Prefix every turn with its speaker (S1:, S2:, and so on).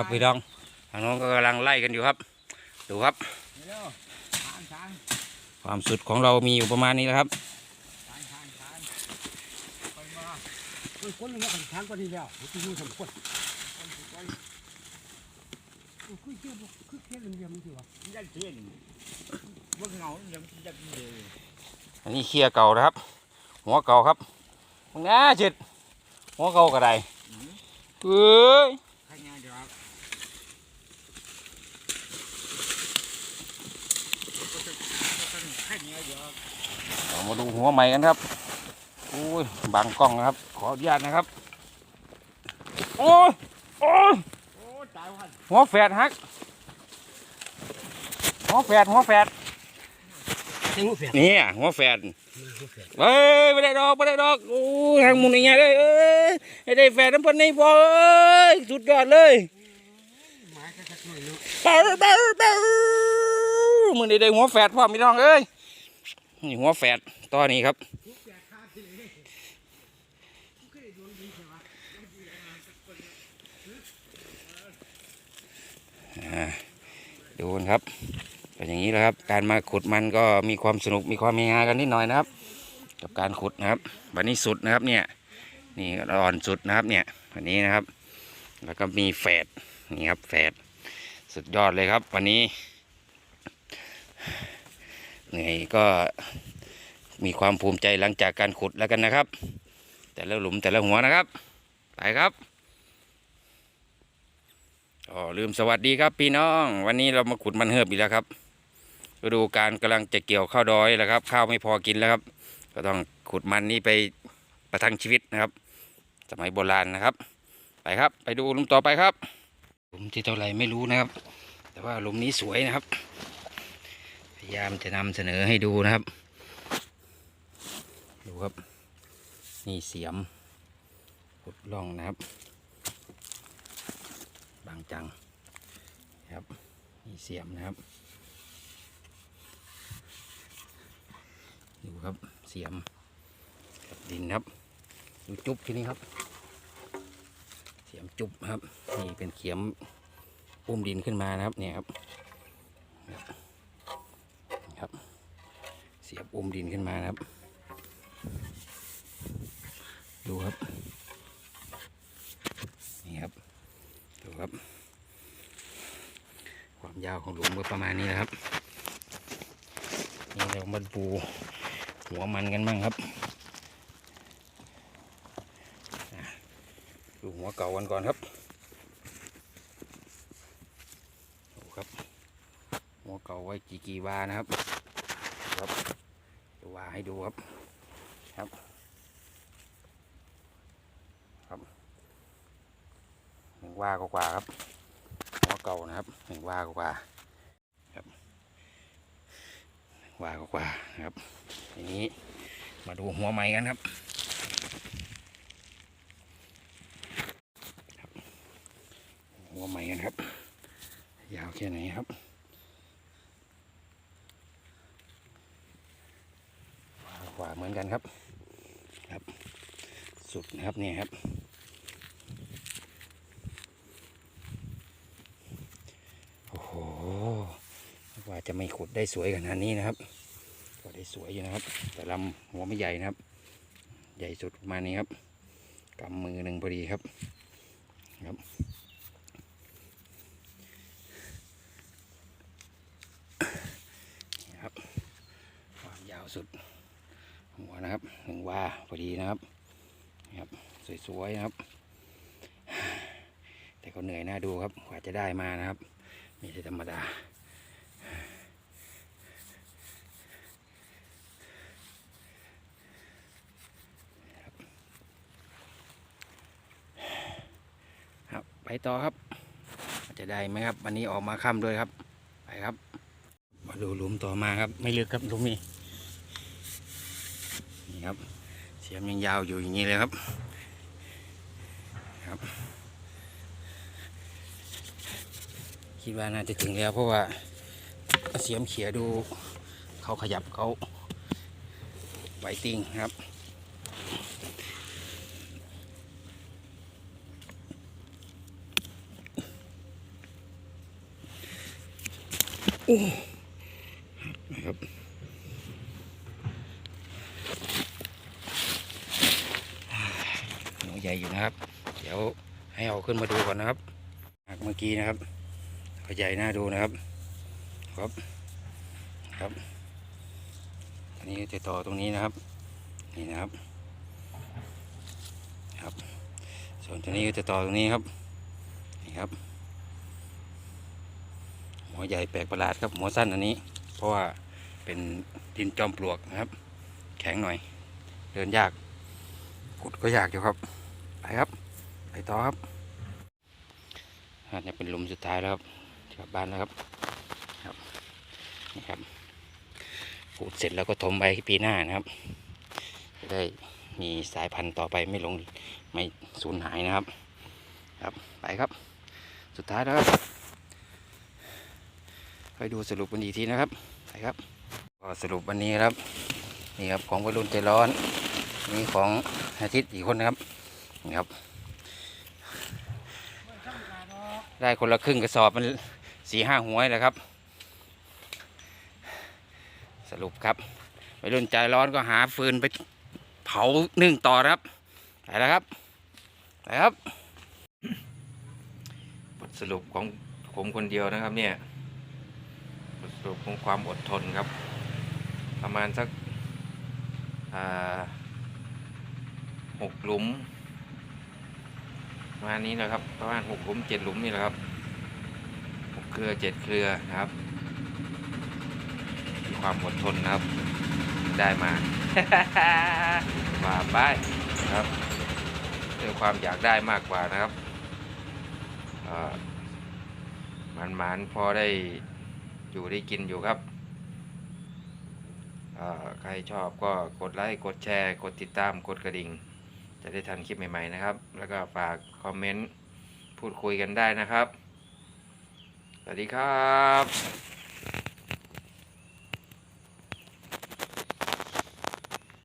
S1: ครับพี่น้องทางน้องก็กำลังไล่กันอยู่ครับ ดูครับ ความสุดของเรามีอยู่ประมาณนี้แหละครับ
S2: ทางทางทางไปมาเฮ้ยคนนึงว่าทางก็ดีแล้วที่นี่สมควรคือเชื่อคือเชื่อเรื่องมันสิวะยันเทียนว่าเงาเดี๋ยวมันเลย
S1: อันนี้เคียเก่านะครับ หัวเก่าครับมึงน่าจิตหัวเก่าก็ได้เอ้ย
S2: ใครงานเดี๋ยวใครงาน เดี๋ยว
S1: เรามาดูหัวใหม่กันครับโอ้ยบังกล้องนะครับ ขออนุญาตนะครับ โอ้ยโอ้ย
S2: โอ้ตายวัน
S1: หัวแฝดฮัก หัวแฝดหัวแฝด
S2: เต็งหัวเสีย
S1: นี่อะหัวแฝดเอ้ยไม่ได้ดอกไม่ได้ดอกโอ้ยทางมุนอย่างเงี้ยเลยเอ้ยให้ได้แฝดน้ำพันในพอเอ้ยสุดยอดเลย
S2: หมาสักหน่อยเนาะ
S1: เบ้าเบ้าเบ้ามึงได้ได้หัวแฝดพ่อพี่น้องเอ้ย นี่หัวแฝดตอนนี้ครับ
S2: ดูน
S1: ครับเป็นอย่างนี้แหละครับ การมาขุดมันก็มีความสนุกมีความเฮฮากันนิดหน่อยนะครับ กับการขุดนะครับ วันนี้สุดนะครับเนี่ย นี่อ่อนสุดนะครับเนี่ยวันนี้นะครับ แล้วก็มีแฝดนี่ครับแฝดสุดยอดเลยครับ วันนี้ เหนื่อยก็มีความภูมิใจหลังจากการขุดแล้วกันนะครับ แต่ละหลุมแต่ละหัวนะครับ ไปครับอ๋อลืมสวัสดีครับพี่น้อง วันนี้เรามาขุดมันเหิบอีกแล้วครับฤดูการกำลังจะเกี่ยวข้าวดอยแล้วครับข้าวไม่พอกินแล้วครับ ก็ต้องขุดมันนี้ไปประทังชีวิตนะครับ สมัยโบราณนะครับ ไปครับ ไปดูหลุมต่อไปครับ หลุมที่เท่าไหร่ไม่รู้นะครับ แต่ว่าหลุมนี้สวยนะครับ ยายามจะนำเสนอให้ดูนะครับ ดูครับ นี่เสียมขุดล่องนะครับ บางจังครับนี่เสียมนะครับ ดูครับเสียมกับดินครับดูจุ๊บที่นี่ครับ เสียมจุ๊บครับ นี่เป็นเขียมอุ้มดินขึ้นมานะครับเนี่ยครับ ครับ เสียบอุ้มดินขึ้นมานะครับ ดูครับ นี่ครับ ดูครับ ความยาวของหลุมก็ประมาณนี้นะครับ นี่เรามาดูหัวมันกันบ้างครับดูหัวเก่ากันก่อนครับดูครับ หัวเก่าไว้กี่กี่วานะครับครับจะวาให้ดูครับครับ ครับหนึ่งวากว่าครับหัวเก่านะครับหนึ่งวากว่าครับวากว่านะครับทีนี้มาดูหัวใหม่กันครับหัวใหม่กันครับ ยาวแค่ไหนครับขวา เหมือนกันครับครับ สุดนะครับเนี่ยครับ โอ้โหกว่าจะไม่ขุดได้สวยขนาดนี้นะครับ ก็ได้สวยอยู่นะครับ แต่ลำหัวไม่ใหญ่นะครับ ใหญ่สุดประมาณนี้ครับกำมือหนึ่งพอดีครับครับครับความยาวสุด หัวนะครับหนึ่งว่าพอดีนะครับนะครับสวยๆนะครับ แต่ก็เหนื่อยน่าดูครับกว่าจะได้มานะครับไม่ใช่ธรรมดาครับไปต่อครับ จะได้ไหมครับ วันนี้ออกมาค่ำด้วยครับ ไปครับ มาดูหลุมต่อมาครับ ไม่ลึกครับหลุมนี้ ครับ เสียมยังยาวอยู่อย่างนี้เลยครับครับ คิดว่าน่าจะถึงแล้วเพราะว่าเสียมเขียดูเขาขยับเขาไหวติงครับนะครับ ใหญ่อยู่นะครับ เดี๋ยวให้เอาขึ้นมาดูก่อนนะครับหากเมื่อกี้นะครับก็ใหญ่น่าดูนะครับ ครับครับอันนี้จะต่อตรงนี้นะครับ นี่นะครับครับ ส่วนตัวนี้ก็จะต่อตรงนี้ครับ นี่ครับ หัวใหญ่แปลกประหลาดครับ หัวสั้นอันนี้ เพราะว่าเป็นดินจอมปลวกนะครับ แข็งหน่อย เดินยาก ขุดก็ยากอยู่ครับ ครับ ไปต่อครับอันนี้เป็นหลุมสุดท้ายแล้วครับกลับบ้านแล้วครับครับนี่ครับขุดเสร็จแล้วก็ถมไปปีหน้านะครับจะได้มีสายพันธุ์ต่อไปไม่หลงไม่สูญหายนะครับ ครับไปครับ สุดท้ายแล้วครับไปดูสรุปกันอีกทีนะครับไปครับก็สรุปวันนี้ครับนี่ครับของวัยรุ่นใจร้อนนี่ของอาทิตย์อีกคนนะครับ นี่ครับ ได้คนละครึ่งกระสอบมันสี่ห้าหัวเลยครับ สรุปครับวัยรุ่นใจร้อนก็หาฟืนไปเผานึ่งต่อครับไปแล้วครับไปครับ บทสรุปของผมคนเดียวนะครับ เนี่ยบทสรุปของความอดทนครับ ประมาณสักหกหลุม ประมาณนี้นะครับ ประมาณหกหลุมเจ็ดหลุมนี่แหละครับหกเครือเจ็ดเครือนะครับมีความอดทนนะครับ ได้มาว่าไปนะครับด้วยความอยากได้มากกว่านะครับเอ่อมันหมันพอได้อยู่ได้กินอยู่ครับใครชอบก็กดไลค์ กดแชร์ กดติดตาม กดกระดิ่ง จะได้ทันคลิปใหม่ๆนะครับ แล้วก็ฝากคอมเมนต์พูดคุยกันได้นะครับ สวัสดีครับ